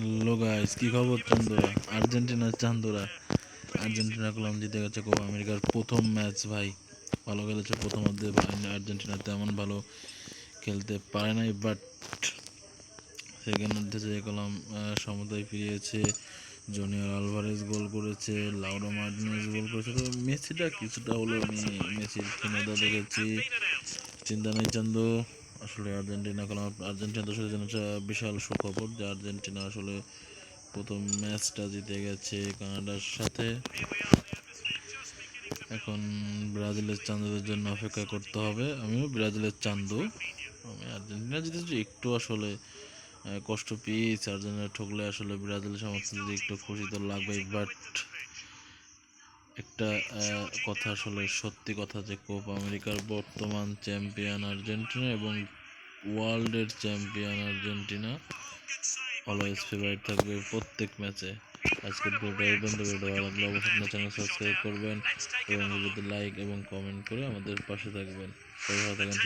Hello guys কি খবর, চান্দুরা? আর্জেন্টিনার চান্দুরা। আর্জেন্টিনা কলাম জিতে গেছে কোপা আমেরিকার প্রথম ম্যাচ ভাই। ভালো খেলেছে প্রথম অর্ধে আর্জেন্টিনা তেমন ভালো খেলতে পারে নাই বাট সেকেন্ড অর্ধে যে কলাম সমতায় ফিরিয়েছে জুনিয়র আলভারেজ গোল করেছে লাউডো মার্টিনেজ গোল করেছে, তো মেসিটা কিছুটা হলেও আমি মেসির ক্ষমতা দেখেছি। চিন্তা নেই, চান্দু। আসলে আর্জেন্টিনা কলাম আর্জেন্টিনা তো জন্য বিশাল সুখবর যে আর্জেন্টিনা আসলে প্রথম ম্যাচটা জিতে গেছে কানাডার সাথে। এখন ব্রাজিলের চান্দুদের জন্য অপেক্ষা করতে হবে। আমিও ব্রাজিলের চান্দু আমি আর্জেন্টিনা জিতেছি, একটু আসলে কষ্ট পেয়েছি আর্জেন্টিনা ঠকলে আসলে ব্রাজিল সমর্থকদের একটু খুশি তো লাগবেই বাট একটা কথা আসলে সত্যি কথা যে কোপ আমেরিকার বর্তমান চ্যাম্পিয়ন আর্জেন্টিনা এবং ওয়ার্ল্ডের চ্যাম্পিয়ন আর্জেন্টিনা অলওয়েজ ফেভারিট থাকবে প্রত্যেক ম্যাচে। আজকের ভিডিওটা এই পর্যন্ত ভিডিও ভালো লাগলে। অবশ্যই আপনার চ্যানেল সাবস্ক্রাইব করবেন এবং ভিডিওতে লাইক এবং কমেন্ট করে আমাদের পাশে থাকবেন। সবাই ভালো থাকেন।